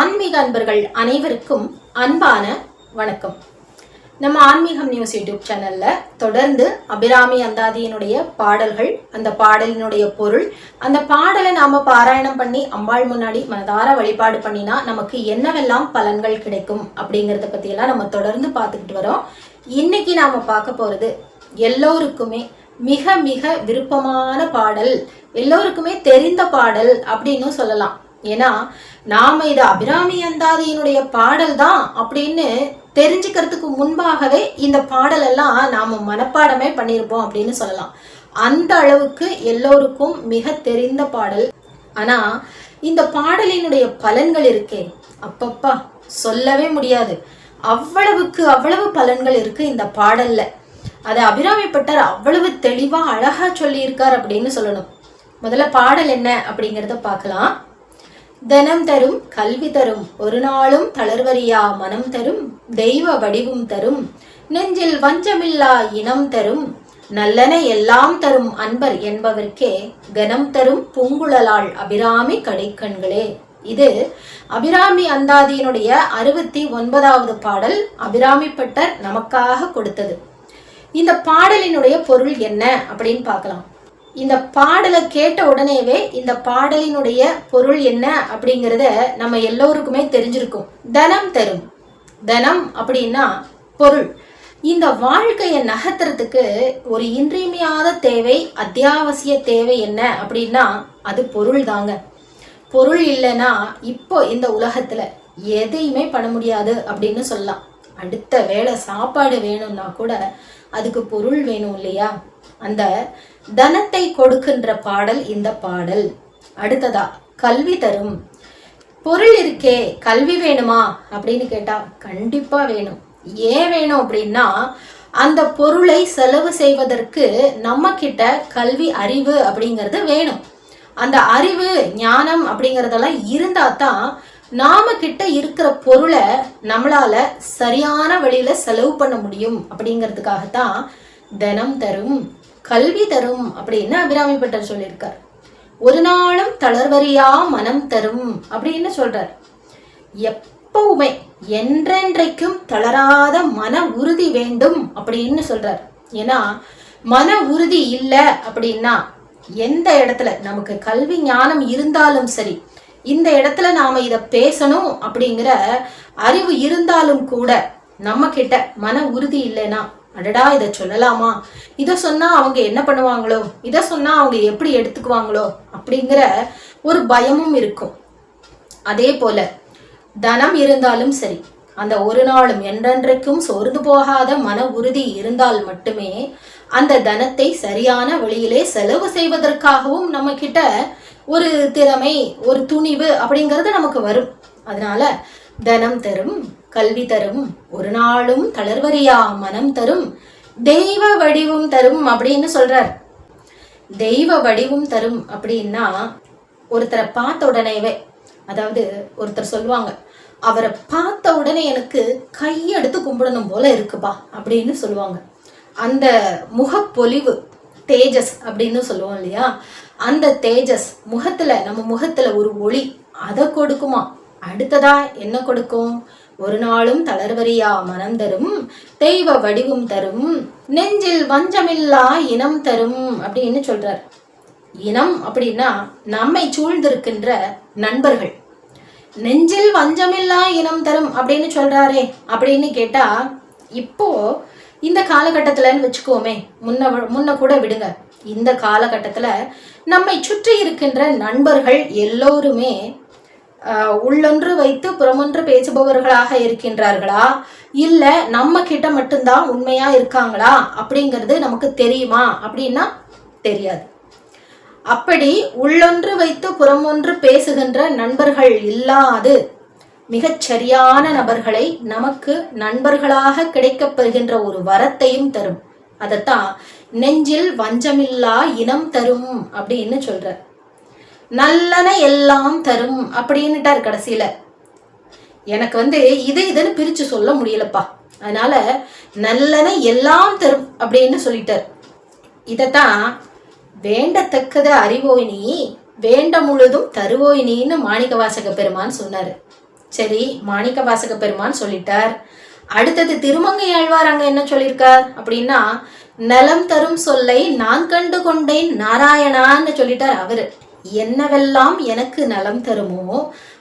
ஆன்மீக அன்பர்கள் அனைவருக்கும் அன்பான வணக்கம். நம்ம ஆன்மீகம் நியூஸ் யூடியூப் சேனல்ல தொடர்ந்து அபிராமி அந்தாதியினுடைய பாடல்கள் அந்த பாடலினுடைய பொருள் அந்த பாடலை நாம பாராயணம் பண்ணி அம்பாள் முன்னாடி மனதார வழிபாடு பண்ணினா நமக்கு என்னவெல்லாம் பலன்கள் கிடைக்கும் அப்படிங்கறத பத்தி எல்லாம் நம்ம தொடர்ந்து பார்த்துக்கிட்டு வரோம். இன்னைக்கு நாம பார்க்க போறது எல்லோருக்குமே மிக மிக விருப்பமான பாடல் எல்லோருக்குமே தெரிந்த பாடல் அப்படின்னு சொல்லலாம். ஏன்னா நாம இது அபிராமி அந்தாதியினுடைய பாடல் தான் அப்படின்னு தெரிஞ்சுக்கிறதுக்கு முன்பாகவே இந்த பாடல் எல்லாம் நாம மனப்பாடமே பண்ணியிருப்போம் அப்படின்னு சொல்லலாம். அந்த அளவுக்கு எல்லோருக்கும் மிக தெரிந்த பாடல். ஆனா இந்த பாடலினுடைய பலன்கள் இருக்கே. அப்பப்பா சொல்லவே முடியாது. அவ்வளவுக்கு அவ்வளவு பலன்கள் இருக்கு இந்த பாடல்ல. அதை அபிராமி பட்டர் அவ்வளவு தெளிவா அழகா சொல்லியிருக்கார் அப்படின்னு சொல்லணும். முதல்ல பாடல் என்ன அப்படிங்கிறத பார்க்கலாம். தனம் தரும் கல்வி தரும் ஒரு நாளும் தளர்வரியா மனம் தரும் தெய்வ வடிவும் தரும். நெஞ்சில் வஞ்சமில்லா இனம் தரும். நல்லன எல்லாம் தரும் அன்பர் என்பவர்க்கே கனம் தரும் பூங்குழலாள் அபிராமி கடைக்கண்களே. இது அபிராமி அந்தாதியினுடைய அறுபத்தி ஒன்பதாவது பாடல் அபிராமி பட்டர் நமக்காக கொடுத்தது. இந்த பாடலினுடைய பொருள் என்ன அப்படின்னு பார்க்கலாம். இந்த பாடலை கேட்ட உடனேவே இந்த பாடலினுடைய பொருள் என்ன அப்படிங்கிறத நம்ம எல்லோருக்குமே தெரிஞ்சிருக்கும். தனம் தரும். தனம் அப்படின்னா பொருள். இந்த வாழ்க்கையை நகர்த்துறதுக்கு ஒரு இன்றியமையாத தேவை அத்தியாவசிய தேவை என்ன அப்படின்னா அது பொருள் தாங்க. பொருள் இல்லைன்னா இப்போ இந்த உலகத்துல எதையுமே பண்ண முடியாது அப்படின்னு சொல்லலாம். அடுத்த வேளை சாப்பாடு வேணும்னா கூட அதுக்கு பொருள் வேணும் இல்லையா? அந்த தனத்தை கொடுக்கின்ற பாடல் இந்த பாடல். அடுத்ததா கல்வி தரும். பொருள் இருக்கே கல்வி வேணுமா? அப்படின்னு கேட்டா கண்டிப்பா வேணும். ஏன் வேணும் அப்படின்னா அந்த பொருளை செலவு செய்வதற்கு நம்ம கிட்ட கல்வி அறிவு அப்படிங்கிறது வேணும். அந்த அறிவு ஞானம் அப்படிங்கறதெல்லாம் இருந்தா தான் நாம கிட்ட இருக்கிற பொருளை நம்மளால சரியான வழியில செலவு பண்ண முடியும் அப்படிங்கிறதுக்காகத்தான் தினம் தரும். கல்வி தரும் அப்படின்னு அபிராமி பட்டர் சொல்லியிருக்கார். ஒரு நாளும் தளர்வரியா மனம் தரும் அப்படின்னு சொல்றார். எப்பவுமே என்றென்றைக்கும் தளராத மன உறுதி வேண்டும் அப்படின்னு சொல்றார். ஏன்னா மன உறுதி இல்லை அப்படின்னா எந்த இடத்துல நமக்கு கல்வி ஞானம் இருந்தாலும் சரி இந்த இடத்துல நாம இத பேசணும் அப்படிங்கிற அறிவு இருந்தாலும் கூட நம்ம கிட்ட மன உறுதி இல்லைன்னா அடடா இதை சொல்லலாமா? இதை சொன்னா அவங்க என்ன பண்ணுவாங்களோ? இதை சொன்னா அவங்க எப்படி எடுத்துக்குவாங்களோ? அப்படிங்கிற ஒரு பயமும் இருக்கும். அதே போல தனம் இருந்தாலும் சரி அந்த ஒரு நாளும் என்றென்றைக்கும் சோர்ந்து போகாத மன உறுதி இருந்தால் மட்டுமே அந்த தனத்தை சரியான வழியிலே செலவு செய்வதற்காகவும் நம்ம கிட்ட ஒரு திறமை ஒரு துணிவு அப்படிங்கிறது நமக்கு வரும். அதனால தனம் தரும். கல்வி தரும். ஒரு நாளும் தளர்வரியா மனம் தரும். தெய்வ வடிவும் தரும் அப்படின்னு சொல்றார். தெய்வ வடிவும் தரும் அப்படின்னா ஒருத்தரை பார்த்த உடனேவே அதாவது ஒருத்தர் சொல்லுவாங்க அவரை பார்த்த உடனே எனக்கு கையெடுத்து கும்பிடணும் போல இருக்குப்பா அப்படின்னு சொல்லுவாங்க. அந்த முகப்பொலிவு தேஜஸ் அப்படின்னு சொல்லுவோம் இல்லையா? அந்த தேஜஸ் முகத்துல நம்ம முகத்துல ஒரு ஒளி அதை கொடுக்குமா? அடுத்ததா என்ன கொடுக்கும்? ஒரு நாளும் தளர்வரியா மனம் தரும் தெய்வ வடிவம் தரும் நெஞ்சில் வஞ்சமில்லா இனம் தரும் அப்படின்னு சொல்றார். இனம் அப்படின்னா நம்மை சூழ்ந்திருக்கின்ற நண்பர்கள். நெஞ்சில் வஞ்சமில்லா இனம் தரும் அப்படின்னு சொல்றாரே அப்படின்னு கேட்டா இப்போ இந்த காலகட்டத்துலன்னு வச்சுக்கோமே முன்ன முன்ன கூட விடுங்க. இந்த காலகட்டத்தில் நம்மை சுற்றி இருக்கின்ற நண்பர்கள் எல்லோருமே உள்ளொன்று வைத்து புறமொன்று பேசுபவர்களாக இருக்கின்றார்களா? இல்ல நம்ம கிட்ட மட்டும்தான் உண்மையா இருக்காங்களா? அப்படிங்கிறது நமக்கு தெரியுமா? அப்படின்னா தெரியாது. அப்படி உள்ளொன்று வைத்து புறமொன்று பேசுகின்ற நண்பர்கள் இல்லாது மிகச் சரியான நபர்களை நமக்கு நண்பர்களாக கிடைக்கப்பெறுகின்ற ஒரு வரத்தையும் தரும். அதைத்தான் நெஞ்சில் வஞ்சமில்லா இனம் தரும் அப்படின்னு சொல்ற. நல்லன எல்லாம் தரும் அப்படின்னுட்டார் கடைசியில. எனக்கு வந்து இது இதுன்னு பிரிச்சு சொல்ல முடியலப்பா. அதனால நல்லன எல்லாம் தரும் அப்படின்னு சொல்லிட்டார். இதத்தான் வேண்டத்தக்கத அறிவோயினி வேண்ட முழுதும் தருவோயினின்னு மாணிக்க வாசக பெருமான் சொன்னாரு. சரி மாணிக்க வாசக பெருமான் சொல்லிட்டார். அடுத்தது திருமங்கை ஆழ்வார் அங்க என்ன சொல்லியிருக்கார் அப்படின்னா நலம் தரும் சொல்லை நான் கண்டு கொண்டேன் நாராயணான்னு சொல்லிட்டார் அவரு. என்னவெல்லாம் எனக்கு நலம் தருமோ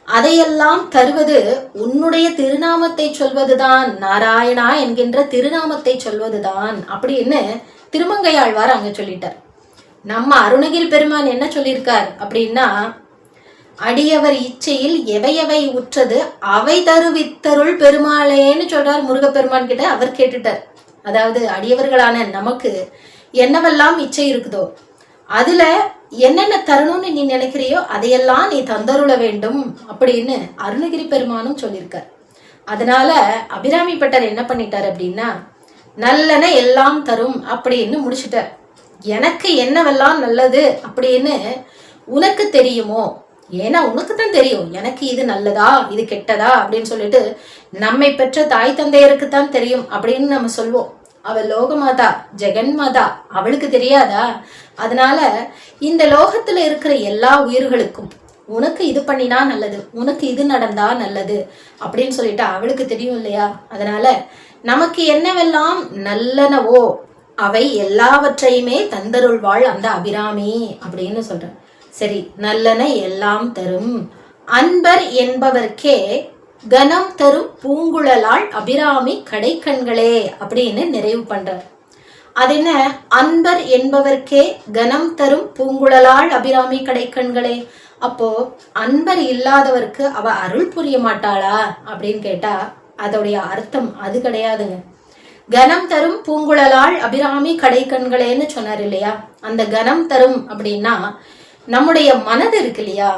அதையெல்லாம் தருவது உன்னுடைய திருநாமத்தை சொல்வதுதான். நாராயணா என்கின்ற திருநாமத்தை சொல்வதுதான். அப்படின்னு திருமங்கையாழ்வார் அங்க சொல்லிட்டார். நம்ம அருணகிரி பெருமான் என்ன சொல்லியிருக்கார் அப்படின்னா அடியவர் இச்சையில் எவையவை உற்றது அவை தருவித்தருள் பெருமாளேன்னு சொல்றார் முருகப்பெருமான் கிட்ட அவர் கேட்டுட்டார். அதாவது அடியவர்களான நமக்கு என்னவெல்லாம் இச்சை இருக்குதோ அதுல என்னென்ன தரணும்னு நீ நினைக்கிறியோ அதையெல்லாம் நீ தந்தருள வேண்டும் அப்படின்னு அருணகிரி பெருமானும் சொல்லியிருக்கார். அதனால அபிராமி பட்டர் என்ன பண்ணிட்டார் அப்படின்னா நல்லன எல்லாம் தரும் அப்படின்னு முடிச்சிட்டார். எனக்கு என்னவெல்லாம் நல்லது அப்படின்னு உனக்கு தெரியுமோ? ஏன்னா உனக்கு தான் தெரியும். எனக்கு இது நல்லதா? இது கெட்டதா? அப்படின்னு சொல்லிட்டு நம்மை பெற்ற தாய் தந்தையருக்கு தான் தெரியும் அப்படின்னு நம்ம சொல்வோம். அவள் லோகமாதா ஜெகன்மாதா அவளுக்கு தெரியாதா? அதனால இந்த லோகத்துல இருக்கிற எல்லா உயிர்களுக்கும் உனக்கு இது பண்ணினா நல்லது உனக்கு இது நடந்தா நல்லது அப்படின்னு சொல்லிட்டு அவளுக்கு தெரியும் இல்லையா? அதனால நமக்கு என்னவெல்லாம் நல்லனவோ அவை எல்லாவற்றையுமே தந்தருள்வாள் அந்த அபிராமி அப்படின்னு சொல்ற சரி நல்லன எல்லாம் தரும். அன்பர் என்பவர்க்கே கனம் தரும் பூங்குழலாள் அபிராமி கடைக்கண்களே அப்படின்னு நிறைவு பண்றார். அது என்ன அன்பர் என்பவர்க்கே கனம் தரும் பூங்குழலாள் அபிராமி கடைக்கண்களே. அப்போ அன்பர் இல்லாதவருக்கு அவ அருள் புரிய மாட்டாளா அப்படின்னு கேட்டா அதோடைய அர்த்தம் அது கிடையாதுங்க. கனம் தரும் பூங்குழலாள் அபிராமி கடைக்கண்களேன்னு சொன்னார் இல்லையா? அந்த கனம் தரும் அப்படின்னா நம்முடைய மனது இருக்கு இல்லையா?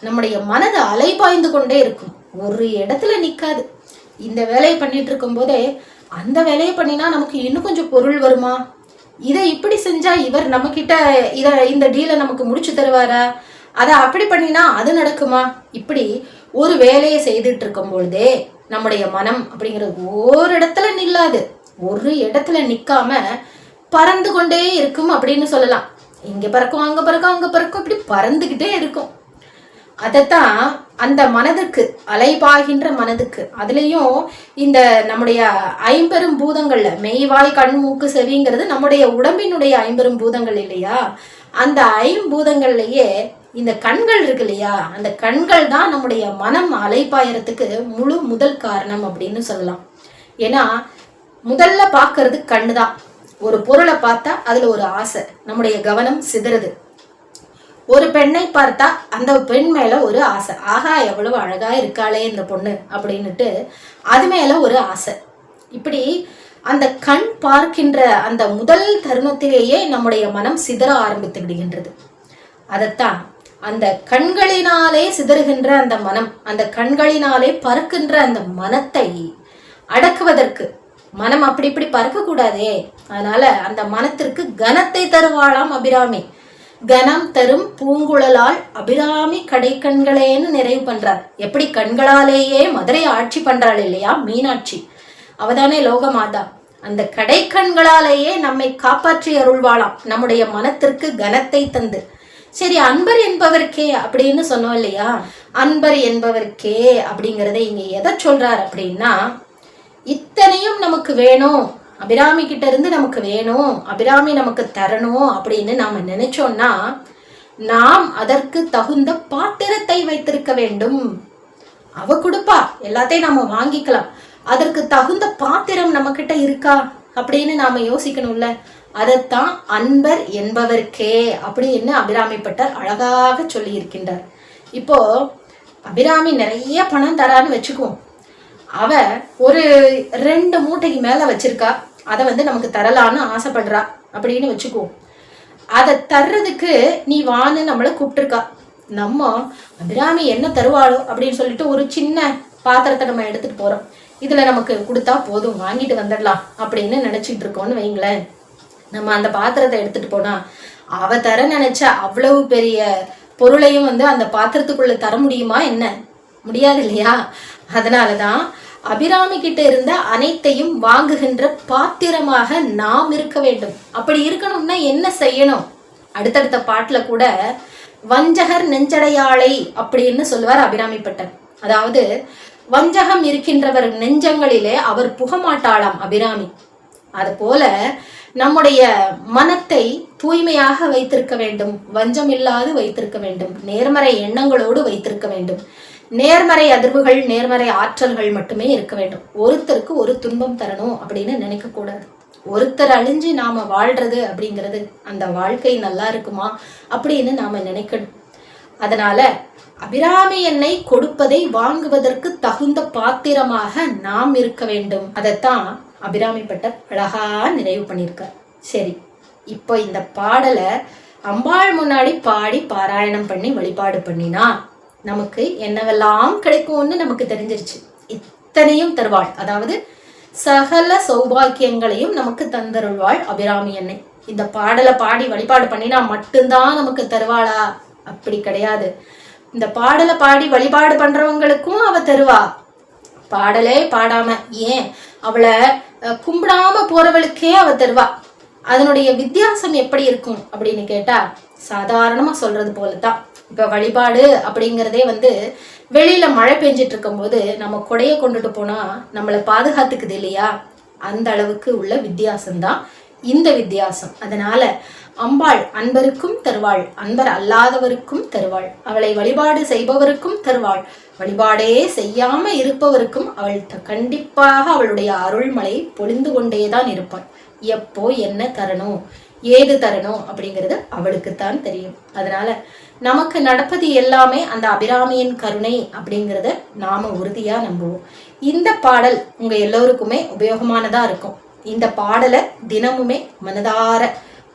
நம்முடைய மனது அலைபாய்ந்து கொண்டே இருக்கும். ஒரு இடத்துல நிற்காது இந்த வேலையை பண்ணிட்டு இருக்கும் போதே அந்த வேலையை பண்ணினா நமக்கு இன்னும் கொஞ்சம் பொருள் வருமா? இதை இப்படி செஞ்சா இவர் நம்ம கிட்ட இத இந்த டீலை நமக்கு முடிச்சு தருவாரா? அதை அப்படி பண்ணினா அது நடக்குமா? இப்படி ஒரு வேலையை செய்துட்டு இருக்கும் பொழுதே நம்முடைய மனம் அப்படிங்கிறது ஒரு இடத்துல நில்லாது. ஒரு இடத்துல நிக்காம பறந்து கொண்டே இருக்கும் அப்படின்னு சொல்லலாம். இங்க பறக்கும் அங்க பறக்கும் அங்க பறக்கும் இப்படி பறந்துகிட்டே இருக்கும். அதைத்தான் அந்த மனதுக்கு அலைபாகின்ற மனதுக்கு. அதுலேயும் இந்த நம்முடைய ஐம்பெரும் பூதங்கள்ல மெய்வாய் கண் மூக்கு செவிங்கிறது நம்முடைய உடம்பினுடைய ஐம்பெரும் பூதங்கள் இல்லையா? அந்த ஐம்பூதங்கள்லயே இந்த கண்கள் இருக்கு இல்லையா? அந்த கண்கள் தான் நம்முடைய மனம் அலைப்பாயறதுக்கு முழு முதல் காரணம் அப்படின்னு சொல்லலாம். ஏன்னா முதல்ல பார்க்கறது கண்ணு தான் ஒரு பொருளை பார்த்தா அதுல ஒரு ஆசை. நம்முடைய கவனம் சிதறுது. ஒரு பெண்ணை பார்த்தா அந்த பெண் மேல ஒரு ஆசை. ஆகா எவ்வளவு அழகா இருக்காளே இந்த பொண்ணு அப்படின்னுட்டு அது மேல ஒரு ஆசை. இப்படி அந்த கண் பார்க்கின்ற அந்த முதல் தருணத்திலேயே நம்முடைய மனம் சிதற ஆரம்பித்து விடுகின்றது. அதைத்தான் அந்த கண்களினாலே சிதறுகின்ற அந்த மனம் அந்த கண்களினாலே பறக்கின்ற அந்த மனத்தை அடக்குவதற்கு மனம் அப்படி இப்படி பறக்க கூடாதே அதனால அந்த மனத்திற்கு கனத்தை தருவாளாம் அபிராமி. கனம் தரும் பூங்குழலால் அபிராமி கடைக்கண்களேன்னு நிறைவு பண்றார். எப்படி கண்களாலேயே மதுரை ஆட்சி பண்றாள் இல்லையா? மீனாட்சி. அவதானே லோகமாதா. அந்த கடைக்கண்களாலேயே நம்மை காப்பாற்றி அருள்வாளாம். நம்முடைய மனத்திற்கு கனத்தை தந்து. சரி அன்பர் என்பவர்க்கே அப்படின்னு சொன்னோம் இல்லையா? அன்பர் என்பவர்க்கே அப்படிங்கறத இங்க எதை சொல்றார் அப்படின்னா இத்தனையும் நமக்கு வேணும். அபிராமி கிட்ட இருந்து நமக்கு வேணும் அபிராமி நமக்கு தரணும் அப்படின்னு நாம நினைச்சோம்னா நாம் அதற்கு தகுந்த பாத்திரத்தை வைத்திருக்க வேண்டும். அவ கொடுப்பா எல்லாத்தையும் நாம வாங்கிக்கலாம். அதற்கு தகுந்த பாத்திரம் நம்ம கிட்ட இருக்கா அப்படின்னு நாம யோசிக்கணும்ல. அதைத்தான் அன்பர் என்பவர்க்கே அப்படின்னு அபிராமிப்பட்டர் அழகாக சொல்லி இருக்கின்றார் இப்போ அபிராமி நிறைய பணம் தரான்னு வச்சுக்குவோம். அவ ஒரு ரெண்டு மூட்டைக்கு மேல வச்சிருக்கா. அதை வந்து நமக்கு தரலான்னு ஆசைப்படுறா. அப்படின்னு வச்சுக்குவோம் அதை தர்றதுக்கு நீ வான்னு நம்மளை கூப்பிட்டுருக்கா. நம்ம அபிராமி என்ன தருவாளோ அப்படின்னு சொல்லிட்டு ஒரு சின்ன பாத்திரத்தை நம்ம எடுத்துட்டு போறோம். இதுல நமக்கு கொடுத்தா போதும் வாங்கிட்டு வந்துடலாம் அப்படின்னு நினைச்சிட்டு இருக்கோம்னு வைங்களேன். நம்ம அந்த பாத்திரத்தை எடுத்துட்டு போனா அவ தர நினைச்ச அவ்வளவு பெரிய பொருளையும் வந்து அந்த பாத்திரத்துக்குள்ள தர முடியுமா என்ன? முடியாது இல்லையா? அதனாலதான் அபிராமி கிட்ட இருந்த அனைத்தையும் வாங்குகின்ற பாத்திரமாக நாம் இருக்க வேண்டும். அப்படி இருக்கணும்னா என்ன செய்யணும்? அடுத்தடுத்த பாட்டுல கூட வஞ்சகர் நெஞ்சடையாளை அப்படின்னு சொல்லுவார் அபிராமிப்பட்டர் அதாவது வஞ்சகம் இருக்கின்றவர் நெஞ்சங்களிலே அவர் புகமாட்டாளாம் அபிராமி. அது போல நம்முடைய மனத்தை தூய்மையாக வைத்திருக்க வேண்டும். வஞ்சம் இல்லாது வைத்திருக்க வேண்டும். நேர்மறை எண்ணங்களோடு வைத்திருக்க வேண்டும். நேர்மறை அதிர்வுகள் நேர்மறை ஆற்றல்கள் மட்டுமே இருக்க வேண்டும். ஒருத்தருக்கு ஒரு துன்பம் தரணும் அப்படின்னு நினைக்க கூடாது. ஒருத்தர் அழிஞ்சு நாம வாழ்றது அப்படிங்கிறது அந்த வாழ்க்கை நல்லா இருக்குமா அப்படின்னு நாம நினைக்கணும். அதனால அபிராமி எண்ணெய் கொடுப்பதை வாங்குவதற்கு தகுந்த பாத்திரமாக நாம் இருக்க வேண்டும். அதைத்தான் அபிராமி பட்டர் அழகா நிறைவு பண்ணியிருக்கார். சரி இப்போ இந்த பாடலை அம்பாள் முன்னாடி பாடி பாராயணம் பண்ணி வழிபாடு பண்ணினா நமக்கு என்னவெல்லாம் கிடைக்கும்னு நமக்கு தெரிஞ்சிருச்சு. இத்தனையும் தருவாள். அதாவது சகல சௌபாக்கியங்களையும் நமக்கு தந்தருள்வாள் அபிராமி அன்னை. இந்த பாடலை பாடி வழிபாடு பண்ணினா மட்டும்தான் நமக்கு தருவாளா? அப்படி கிடையாது. இந்த பாடலை பாடி வழிபாடு பண்றவங்களுக்கும் அவ தருவா. பாடலே பாடாம ஏன்? அவளை கும்பிடாம போறவளுக்கே அவ தருவா. அதனுடைய வித்தியாசம் எப்படி இருக்கும் அப்படின்னு கேட்டா சாதாரணமா சொல்றது போலதான் இப்போ வழிபாடு அப்படிங்கிறதே வந்து வெளியில மழை பெஞ்சிட்டு இருக்கும்போது நம்ம கொடையை கொண்டுட்டு போனால் நம்மளை பாதுகாத்துக்குது இல்லையா? அந்த அளவுக்கு உள்ள வித்தியாசம்தான் இந்த வித்தியாசம். அதனால அம்பாள் அன்பருக்கும் தருவாள் அன்பர் அல்லாதவருக்கும் தருவாள் அவளை வழிபாடு செய்பவருக்கும் தருவாள் வழிபாடே செய்யாம இருப்பவருக்கும் அவள் கண்டிப்பாக அவளுடைய அருள்மலை பொழிந்து கொண்டேதான் இருப்பாள். எப்போ என்ன தரணும்? ஏது தரணும் அப்படிங்கிறது அவளுக்குத்தான் தெரியும். அதனால நமக்கு நடப்பது எல்லாமே அந்த அபிராமியின் கருணை அப்படிங்கிறத நாம உறுதியா நம்புவோம். இந்த பாடல் உங்க எல்லோருக்குமே உபயோகமானதா இருக்கும். இந்த பாடலை தினமுமே மனதார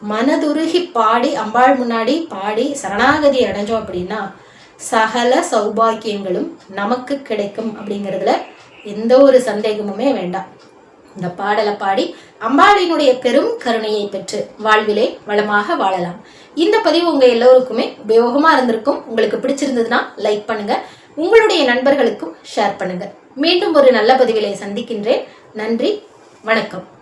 மனதுருகி பாடி அம்பாள் முன்னாடி பாடி சரணாகதி அடைஞ்சோம் அப்படின்னா சகல சௌபாக்கியங்களும் நமக்கு கிடைக்கும் அப்படிங்கிறதுல எந்த ஒரு சந்தேகமுமே வேண்டாம். இந்த பாடலை பாடி அம்பாளினுடைய பெரும் கருணையை பெற்று வாழ்விலே வளமாக வாழலாம். இந்த பதிவு உங்கள் எல்லோருக்குமே உபயோகமாக இருந்திருக்கும். உங்களுக்கு பிடிச்சிருந்ததுன்னா லைக் பண்ணுங்க. உங்களுடைய நண்பர்களுக்கும் ஷேர் பண்ணுங்க. மீண்டும் ஒரு நல்ல பதிவிலை சந்திக்கின்றேன். நன்றி. வணக்கம்.